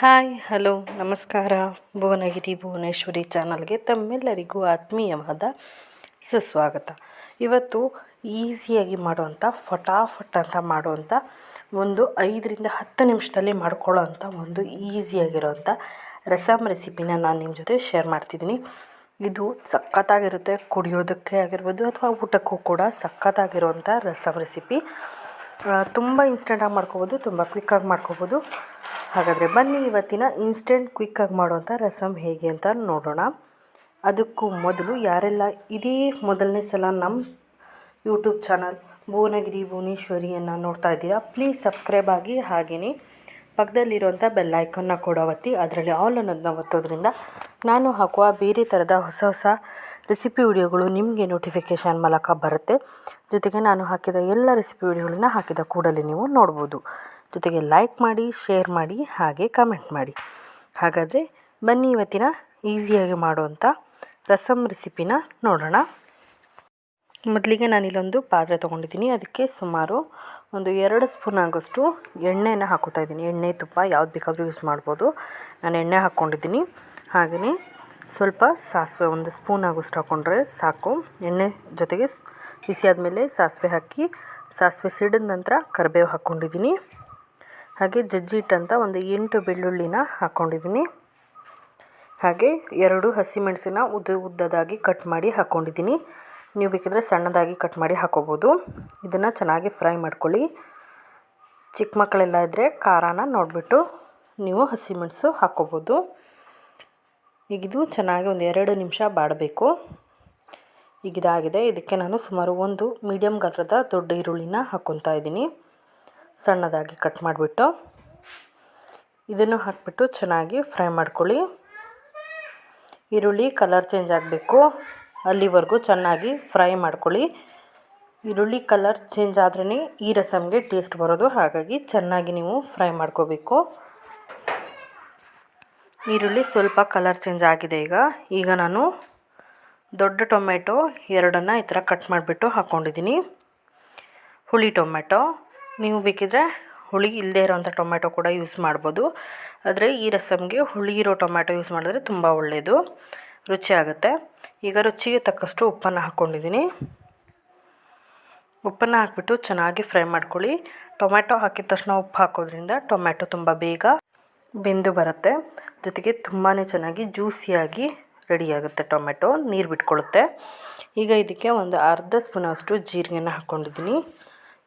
Hi, hello, ನಮಸ್ಕಾರ. ಭುವನಗಿರಿ ಭುವನೇಶ್ವರಿ ಚಾನಲ್ಗೆ ತಮ್ಮೆಲ್ಲರಿಗೂ ಆತ್ಮೀಯವಾದ ಸುಸ್ವಾಗತ. ಇವತ್ತು ಈಸಿಯಾಗಿ ಮಾಡುವಂಥ, ಫಟಾಫಟ್ ಅಂತ ಮಾಡುವಂಥ, ಒಂದು ಐದರಿಂದ ಹತ್ತು ನಿಮಿಷದಲ್ಲಿ ಮಾಡ್ಕೊಳ್ಳೋ ಅಂಥ ಒಂದು ಈಸಿಯಾಗಿರೋವಂಥ ರಸಮ್ ರೆಸಿಪಿನ ನಾನು ನಿಮ್ಮ ಜೊತೆ ಶೇರ್ ಮಾಡ್ತಿದ್ದೀನಿ. ಇದು ಸಖತ್ತಾಗಿರುತ್ತೆ, ಕುಡಿಯೋದಕ್ಕೆ ಆಗಿರ್ಬೋದು ಅಥವಾ ಊಟಕ್ಕೂ ಕೂಡ ಸಖತ್ತಾಗಿರುವಂಥ ರಸಮ್ ರೆಸಿಪಿ. ತುಂಬ ಇನ್ಸ್ಟೆಂಟಾಗಿ ಮಾಡ್ಕೋಬೋದು, ತುಂಬ ಕ್ವಿಕ್ಕಾಗಿ ಮಾಡ್ಕೋಬೋದು. ಹಾಗಾದರೆ ಬನ್ನಿ ಇವತ್ತಿನ ಇನ್ಸ್ಟೆಂಟ್ ಕ್ವಿಕ್ಕಾಗಿ ಮಾಡುವಂಥ ರಸಮ್ ಹೇಗೆ ಅಂತ ನೋಡೋಣ. ಅದಕ್ಕೂ ಮೊದಲು ಯಾರೆಲ್ಲ ಇದೇ ಮೊದಲನೇ ಸಲ ನಮ್ಮ ಯೂಟ್ಯೂಬ್ ಚಾನಲ್ ಭುವನಗಿರಿ ಭುವನೇಶ್ವರಿಯನ್ನು ನೋಡ್ತಾ ಇದ್ದೀರಾ ಪ್ಲೀಸ್ ಸಬ್ಸ್ಕ್ರೈಬ್ ಆಗಿ ಹಾಗೆಯೇ ಪಕ್ಕದಲ್ಲಿರುವಂಥ ಬೆಲ್ ಐಕನ್ನ ಕೂಡ ಒತ್ತಿ, ಅದರಲ್ಲಿ ಆಲ್ ಅನ್ನೋದನ್ನ ಒತ್ತೋದ್ರಿಂದ ನಾನು ಹಾಕುವ ಬೇರೆ ಥರದ ಹೊಸ ಹೊಸ ರೆಸಿಪಿ ವಿಡಿಯೋಗಳು ನಿಮಗೆ ನೋಟಿಫಿಕೇಷನ್ ಮೂಲಕ ಬರುತ್ತೆ. ಜೊತೆಗೆ ನಾನು ಹಾಕಿದ ಎಲ್ಲ ರೆಸಿಪಿ ವಿಡಿಯೋಗಳನ್ನ ಹಾಕಿದ ಕೂಡಲೇ ನೀವು ನೋಡ್ಬೋದು. ಜೊತೆಗೆ ಲೈಕ್ ಮಾಡಿ ಶೇರ್ ಮಾಡಿ, ಹಾಗೆ ಕಮೆಂಟ್ ಮಾಡಿ. ಹಾಗಾದರೆ ಬನ್ನಿ ಇವತ್ತಿನ ಈಸಿಯಾಗಿ ಮಾಡುವಂಥ ರಸಮ್ ರೆಸಿಪಿನ ನೋಡೋಣ. ಮೊದಲಿಗೆ ನಾನಿಲ್ಲೊಂದು ಪಾತ್ರೆ ತೊಗೊಂಡಿದ್ದೀನಿ. ಅದಕ್ಕೆ ಸುಮಾರು ಒಂದು ಎರಡು ಸ್ಪೂನ್ ಆಗೋಷ್ಟು ಎಣ್ಣೆನ ಹಾಕೋತಾ ಇದ್ದೀನಿ. ಎಣ್ಣೆ ತುಪ್ಪ ಯಾವ್ದು ಬೇಕಾದರೂ ಯೂಸ್ ಮಾಡ್ಬೋದು. ನಾನು ಎಣ್ಣೆ ಹಾಕ್ಕೊಂಡಿದ್ದೀನಿ. ಹಾಗೆಯೇ ಸ್ವಲ್ಪ ಸಾಸಿವೆ ಒಂದು ಸ್ಪೂನ್ ಆಗೋಷ್ಟು ಹಾಕ್ಕೊಂಡ್ರೆ ಸಾಕು. ಎಣ್ಣೆ ಜೊತೆಗೆ ಬಿಸಿ ಆದಮೇಲೆ ಸಾಸಿವೆ ಹಾಕಿ, ಸಾಸಿವೆ ಸಿಡಿದ ನಂತರ ಕರಿಬೇವು ಹಾಕ್ಕೊಂಡಿದ್ದೀನಿ ಹಾಗೆ ಜಜ್ಜಿಟ್ಟಂಥ ಒಂದು ಎಂಟು ಬೆಳ್ಳುಳ್ಳಿನ ಹಾಕ್ಕೊಂಡಿದ್ದೀನಿ ಹಾಗೆ ಎರಡು ಹಸಿಮೆಣಸಿನ ಉದ್ದ ಉದ್ದದಾಗಿ ಕಟ್ ಮಾಡಿ ಹಾಕ್ಕೊಂಡಿದ್ದೀನಿ ನೀವು ಬೇಕಿದ್ರೆ ಸಣ್ಣದಾಗಿ ಕಟ್ ಮಾಡಿ ಹಾಕೋಬೋದು. ಇದನ್ನು ಚೆನ್ನಾಗಿ ಫ್ರೈ ಮಾಡ್ಕೊಳ್ಳಿ. ಚಿಕ್ಕ ಮಕ್ಕಳೆಲ್ಲ ಇದ್ದರೆ ಖಾರನ ನೋಡಿಬಿಟ್ಟು ನೀವು ಹಸಿಮೆಣಸು ಹಾಕ್ಕೋಬೋದು ಈಗ ಇದು ಚೆನ್ನಾಗಿ ಒಂದು ಎರಡು ನಿಮಿಷ ಬಾಡಬೇಕು. ಈಗಿದಾಗಿದೆ ಇದಕ್ಕೆ ನಾನು ಸುಮಾರು ಒಂದು ಮೀಡಿಯಮ್ ಗಾತ್ರದ ದೊಡ್ಡ ಈರುಳ್ಳಿನ ಹಾಕ್ಕೊತಾ ಇದ್ದೀನಿ. ಸಣ್ಣದಾಗಿ ಕಟ್ ಮಾಡಿಬಿಟ್ಟು ಇದನ್ನು ಹಾಕಿಬಿಟ್ಟು ಚೆನ್ನಾಗಿ ಫ್ರೈ ಮಾಡ್ಕೊಳ್ಳಿ. ಈರುಳ್ಳಿ ಕಲರ್ ಚೇಂಜ್ ಆಗಬೇಕು. ಅಲ್ಲಿವರೆಗೂ ಚೆನ್ನಾಗಿ ಫ್ರೈ ಮಾಡ್ಕೊಳ್ಳಿ. ಈರುಳ್ಳಿ ಕಲರ್ ಚೇಂಜ್ ಆದ್ರೇ ಈ ರಸಮ್ಗೆ ಟೇಸ್ಟ್ ಬರೋದು. ಹಾಗಾಗಿ ಚೆನ್ನಾಗಿ ನೀವು ಫ್ರೈ ಮಾಡ್ಕೋಬೇಕು. ಈರುಳ್ಳಿ ಸ್ವಲ್ಪ ಕಲರ್ ಚೇಂಜ್ ಆಗಿದೆ ಈಗ. ಈಗ ನಾನು ದೊಡ್ಡ ಟೊಮೆಟೊ ಎರಡನ್ನು ಈ ಥರ ಕಟ್ ಮಾಡಿಬಿಟ್ಟು ಹಾಕ್ಕೊಂಡಿದ್ದೀನಿ. ಹುಳಿ ಟೊಮೆಟೊ. ನೀವು ಬೇಕಿದ್ರೆ ಹುಳಿ ಇಲ್ಲದೇ ಇರೋವಂಥ ಟೊಮೆಟೊ ಕೂಡ ಯೂಸ್ ಮಾಡ್ಬೋದು. ಆದರೆ ಈ ರಸಮ್ಗೆ ಹುಳಿ ಇರೋ ಟೊಮೆಟೊ ಯೂಸ್ ಮಾಡಿದ್ರೆ ತುಂಬ ಒಳ್ಳೆಯದು ರುಚಿ ಆಗುತ್ತೆ. ಈಗ ರುಚಿಗೆ ತಕ್ಕಷ್ಟು ಉಪ್ಪನ್ನು ಹಾಕ್ಕೊಂಡಿದ್ದೀನಿ. ಉಪ್ಪನ್ನು ಹಾಕ್ಬಿಟ್ಟು ಚೆನ್ನಾಗಿ ಫ್ರೈ ಮಾಡ್ಕೊಳ್ಳಿ. ಟೊಮೆಟೊ ಹಾಕಿದ ತಕ್ಷಣ ಉಪ್ಪು ಹಾಕೋದ್ರಿಂದ ಟೊಮೆಟೊ ತುಂಬ ಬೇಗ ಬೆಂದು ಬರುತ್ತೆ. ಜೊತೆಗೆ ತುಂಬಾ ಚೆನ್ನಾಗಿ ಜ್ಯೂಸಿಯಾಗಿ ರೆಡಿಯಾಗುತ್ತೆ ಟೊಮೆಟೊ, ನೀರು ಬಿಟ್ಕೊಳ್ಳುತ್ತೆ ಈಗ ಇದಕ್ಕೆ ಒಂದು ಅರ್ಧ ಸ್ಪೂನಷ್ಟು ಜೀರಿಗೆನ ಹಾಕ್ಕೊಂಡಿದ್ದೀನಿ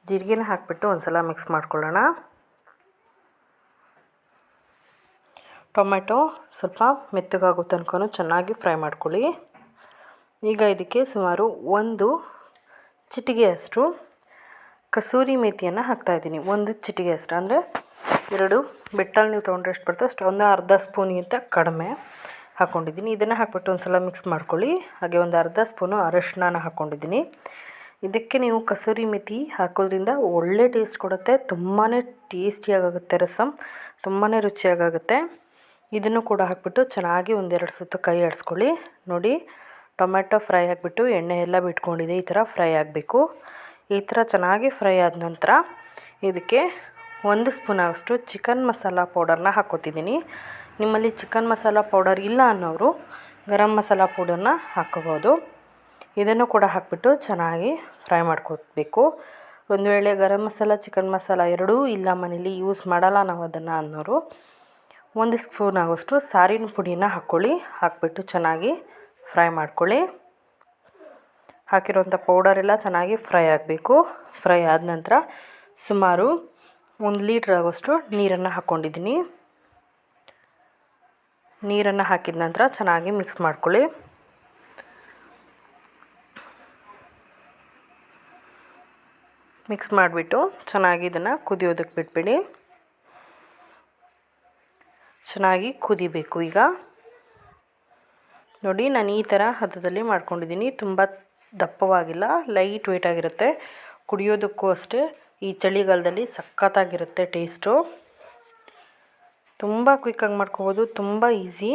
ಜೀರಿಗೆನ ಹಾಕಿಬಿಟ್ಟು ಒಂದು ಸಲ ಮಿಕ್ಸ್ ಮಾಡ್ಕೊಳ್ಳೋಣ. ಟೊಮೆಟೊ ಸ್ವಲ್ಪ ಮೆತ್ತಗಾಗೋ ತನಕ ಚೆನ್ನಾಗಿ ಫ್ರೈ ಮಾಡ್ಕೊಳ್ಳಿ. ಈಗ ಇದಕ್ಕೆ ಸುಮಾರು ಒಂದು ಚಿಟಿಗೆಯಷ್ಟು ಕಸೂರಿ ಮೇಥಿಯನ್ನು ಹಾಕ್ತಾಯಿದ್ದೀನಿ ಒಂದು ಚಿಟಿಗೆಯಷ್ಟು. ಅಂದರೆ ಎರಡು ಬೆಟ್ಟಲ್ಲಿ ನೀವು ತೊಗೊಂಡ್ರೆ ಎಷ್ಟು ಬರ್ತದೆ ಅಷ್ಟು ಒಂದು ಅರ್ಧ ಸ್ಪೂನಿಗಿಂತ ಕಡಿಮೆ ಹಾಕ್ಕೊಂಡಿದ್ದೀನಿ ಇದನ್ನು ಹಾಕ್ಬಿಟ್ಟು ಒಂದು ಸಲ ಮಿಕ್ಸ್ ಮಾಡ್ಕೊಳ್ಳಿ. ಹಾಗೆ ಒಂದು ಅರ್ಧ ಸ್ಪೂನು ಅರಶಿನ ಹಾಕ್ಕೊಂಡಿದ್ದೀನಿ ಇದಕ್ಕೆ ನೀವು ಕಸೂರಿ ಮೆಥಿ ಹಾಕೋದ್ರಿಂದ ಒಳ್ಳೆ ಟೇಸ್ಟ್ ಕೊಡುತ್ತೆ. ತುಂಬಾ ಟೇಸ್ಟಿಯಾಗುತ್ತೆ ರಸಮ್ ತುಂಬಾ ರುಚಿಯಾಗುತ್ತೆ ಇದನ್ನು ಕೂಡ ಹಾಕ್ಬಿಟ್ಟು ಚೆನ್ನಾಗಿ ಒಂದೆರಡು ಸುತ್ತು ಕೈ ಆಡಿಸ್ಕೊಳ್ಳಿ ನೋಡಿ ಟೊಮೆಟೊ ಫ್ರೈ ಹಾಕ್ಬಿಟ್ಟು ಎಣ್ಣೆ ಎಲ್ಲ ಬಿಟ್ಕೊಂಡಿದೆ. ಈ ಥರ ಫ್ರೈ ಆಗಬೇಕು. ಈ ಥರ ಚೆನ್ನಾಗಿ ಫ್ರೈ ಆದ ನಂತರ ಇದಕ್ಕೆ ಒಂದು ಸ್ಪೂನ್ ಆಗೋಷ್ಟು ಚಿಕನ್ ಮಸಾಲ ಪೌಡರ್ನ ಹಾಕ್ಕೊತಿದ್ದೀನಿ. ನಿಮ್ಮಲ್ಲಿ ಚಿಕನ್ ಮಸಾಲ ಪೌಡರ್ ಇಲ್ಲ ಅನ್ನೋರು ಗರಂ ಮಸಾಲ ಪೌಡರ್ನ ಹಾಕ್ಕೋಬೋದು. ಇದನ್ನು ಕೂಡ ಹಾಕಿಬಿಟ್ಟು ಚೆನ್ನಾಗಿ ಫ್ರೈ ಮಾಡ್ಕೋಬೇಕು. ಒಂದು ವೇಳೆ ಗರಂ ಮಸಾಲ, ಚಿಕನ್ ಮಸಾಲ ಎರಡೂ ಇಲ್ಲ ಮನೇಲಿ ಯೂಸ್ ಮಾಡಲ್ಲ ನಾವು ಅದನ್ನು ಅನ್ನೋರು ಒಂದು ಸ್ಪೂನ್ ಆಗೋಷ್ಟು ಸಾರಿನ ಪುಡಿನ ಹಾಕ್ಕೊಳ್ಳಿ. ಹಾಕ್ಬಿಟ್ಟು ಚೆನ್ನಾಗಿ ಫ್ರೈ ಮಾಡ್ಕೊಳ್ಳಿ. ಹಾಕಿರೋಂಥ ಪೌಡರೆಲ್ಲ ಚೆನ್ನಾಗಿ ಫ್ರೈ ಆಗಬೇಕು. ಫ್ರೈ ಆದ ನಂತರ ಸುಮಾರು ಒಂದು ಲೀಟ್ರ್ ಆಗೋಷ್ಟು ನೀರನ್ನು ಹಾಕ್ಕೊಂಡಿದ್ದೀನಿ. ನೀರನ್ನು ಹಾಕಿದ ನಂತರ ಚೆನ್ನಾಗಿ ಮಿಕ್ಸ್ ಮಾಡ್ಕೊಳ್ಳಿ. ಮಿಕ್ಸ್ ಮಾಡಿಬಿಟ್ಟು ಚೆನ್ನಾಗಿ ಇದನ್ನು ಕುದಿಯೋದಕ್ಕೆ ಬಿಟ್ಬಿಡಿ. ಚೆನ್ನಾಗಿ ಕುದಿಬೇಕು ಈಗ. ನೋಡಿ, ನಾನು ಈ ಥರ ಹದದಲ್ಲಿ ಮಾಡ್ಕೊಂಡಿದ್ದೀನಿ. ತುಂಬ ದಪ್ಪವಾಗಿಲ್ಲ, ಲೈಟ್ ವೆಯ್ಟಾಗಿರುತ್ತೆ ಕುಡಿಯೋದಕ್ಕೂ ಅಷ್ಟೇ. ಈ ಚಳಿಗಾಲದಲ್ಲಿ ಸಖತ್ತಾಗಿರುತ್ತೆ ಟೇಸ್ಟು. ತುಂಬ ಕ್ವಿಕ್ಕಾಗಿ ಮಾಡ್ಕೋಬೋದು, ತುಂಬ ಈಸಿ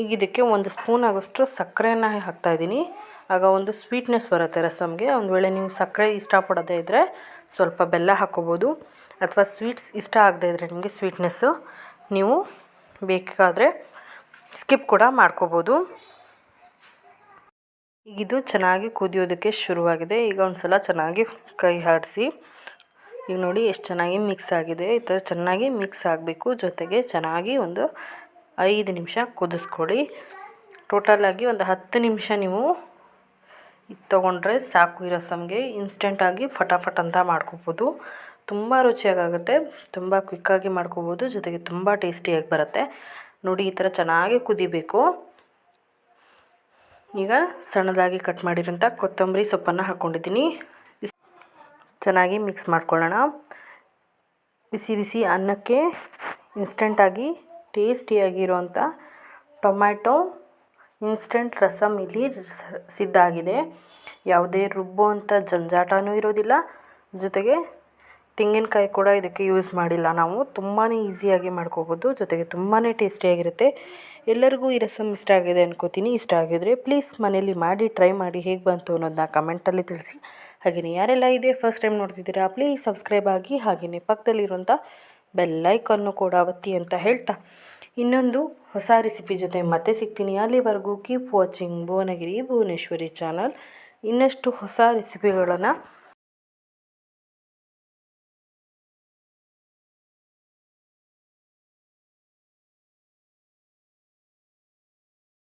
ಈಗ ಇದಕ್ಕೆ ಒಂದು ಸ್ಪೂನ್ ಆಗೋಷ್ಟು ಸಕ್ಕರೆಯನ್ನು ಹಾಕ್ತಾಯಿದ್ದೀನಿ ಆಗ ಒಂದು ಸ್ವೀಟ್ನೆಸ್ ಬರುತ್ತೆ ರಸಮ್ಗೆ ಒಂದು ವೇಳೆ ನೀವು ಸಕ್ಕರೆ ಇಷ್ಟಪಡೋದೇ ಇದ್ದರೆ ಸ್ವಲ್ಪ ಬೆಲ್ಲ ಹಾಕ್ಕೋಬೋದು. ಅಥವಾ ಸ್ವೀಟ್ಸ್ ಇಷ್ಟ ಆಗದೇ ಇದ್ದರೆ ನಿಮಗೆ ಸ್ವೀಟ್ನೆಸ್ಸು ನೀವು ಬೇಕಾದರೆ ಸ್ಕಿಪ್ ಕೂಡ ಮಾಡ್ಕೋಬೋದು. ಈಗ ಇದು ಚೆನ್ನಾಗಿ ಕುದಿಯೋದಕ್ಕೆ ಶುರುವಾಗಿದೆ. ಈಗ ಒಂದು ಸಲ ಚೆನ್ನಾಗಿ ಕೈ ಆಡಿಸಿ. ಈಗ ನೋಡಿ ಎಷ್ಟು ಚೆನ್ನಾಗಿ ಮಿಕ್ಸ್ ಆಗಿದೆ. ಈ ಥರ ಚೆನ್ನಾಗಿ ಮಿಕ್ಸ್ ಆಗಬೇಕು. ಜೊತೆಗೆ ಚೆನ್ನಾಗಿ ಒಂದು ಐದು ನಿಮಿಷ ಕುದಿಸ್ಕೊಳ್ಳಿ ಟೋಟಲಾಗಿ ಒಂದು ಹತ್ತು ನಿಮಿಷ ನೀವು ಇದು ತೊಗೊಂಡ್ರೆ ಸಾಕು ಈ ರಸಮ್ಗೆ. ಇನ್ಸ್ಟೆಂಟಾಗಿ ಫಟಾಫಟ್ ಅಂತ ಮಾಡ್ಕೋಬೋದು. ತುಂಬ ರುಚಿಯಾಗುತ್ತೆ ತುಂಬ ಕ್ವಿಕ್ಕಾಗಿ ಮಾಡ್ಕೋಬೋದು. ಜೊತೆಗೆ ತುಂಬ ಟೇಸ್ಟಿಯಾಗಿ ಬರುತ್ತೆ. ನೋಡಿ ಈ ಥರ ಚೆನ್ನಾಗಿ ಕುದಿಬೇಕು. ಈಗ ಸಣ್ಣದಾಗಿ ಕಟ್ ಮಾಡಿರೋಂಥ ಕೊತ್ತಂಬರಿ ಸೊಪ್ಪನ್ನು ಹಾಕ್ಕೊಂಡಿದ್ದೀನಿ ಚೆನ್ನಾಗಿ ಮಿಕ್ಸ್ ಮಾಡ್ಕೊಳ್ಳೋಣ. ಬಿಸಿ ಬಿಸಿ ಅನ್ನಕ್ಕೆ ಇನ್ಸ್ಟೆಂಟಾಗಿ ಟೇಸ್ಟಿಯಾಗಿರುವಂಥ ಟೊಮ್ಯಾಟೊ ಇನ್ಸ್ಟೆಂಟ್ ರಸಮ್ ಇಲ್ಲಿ ಸಿದ್ಧ ಆಗಿದೆ. ಯಾವುದೇ ರುಬ್ಬುವಂಥ ಜಂಜಾಟವೂ ಇರೋದಿಲ್ಲ. ಜೊತೆಗೆ ತೆಂಗಿನಕಾಯಿ ಕೂಡ ಇದಕ್ಕೆ ಯೂಸ್ ಮಾಡಿಲ್ಲ ನಾವು. ತುಂಬಾ ಈಸಿಯಾಗಿ ಮಾಡ್ಕೋಬೋದು. ಜೊತೆಗೆ ತುಂಬಾ ಟೇಸ್ಟಿಯಾಗಿರುತ್ತೆ ಎಲ್ಲರಿಗೂ ಈ ರಸಮ್ ಇಷ್ಟ ಆಗಿದೆ ಅನ್ಕೋತೀನಿ. ಇಷ್ಟ ಆಗಿದ್ರೆ ಪ್ಲೀಸ್ ಮನೇಲಿ ಮಾಡಿ ಟ್ರೈ ಮಾಡಿ ಹೇಗೆ ಬಂತು ಅನ್ನೋದನ್ನ ಕಮೆಂಟಲ್ಲಿ ತಿಳಿಸಿ. ಹಾಗೆಯೇ ಯಾರೆಲ್ಲ ಇದೆ ಫಸ್ಟ್ ಟೈಮ್ ನೋಡ್ತಿದ್ದೀರಾ ಪ್ಲೀಸ್ ಸಬ್ಸ್ಕ್ರೈಬ್ ಆಗಿ ಹಾಗೆಯೇ ಪಕ್ಕದಲ್ಲಿರುವಂಥ ಬೆಲ್ಲೈಕನ್ನು ಕೂಡ ಒತ್ತಿ ಅಂತ ಹೇಳ್ತಾ. ಇನ್ನೊಂದು ಹೊಸ ರೆಸಿಪಿ ಜೊತೆ ಮತ್ತೆ ಸಿಗ್ತೀನಿ. ಅಲ್ಲಿವರೆಗೂ keep watching Bhuvanagiri, Bhuvaneshwari channel ಇನ್ನಷ್ಟು ಹೊಸ ರೆಸಿಪಿಗಳನ್ನು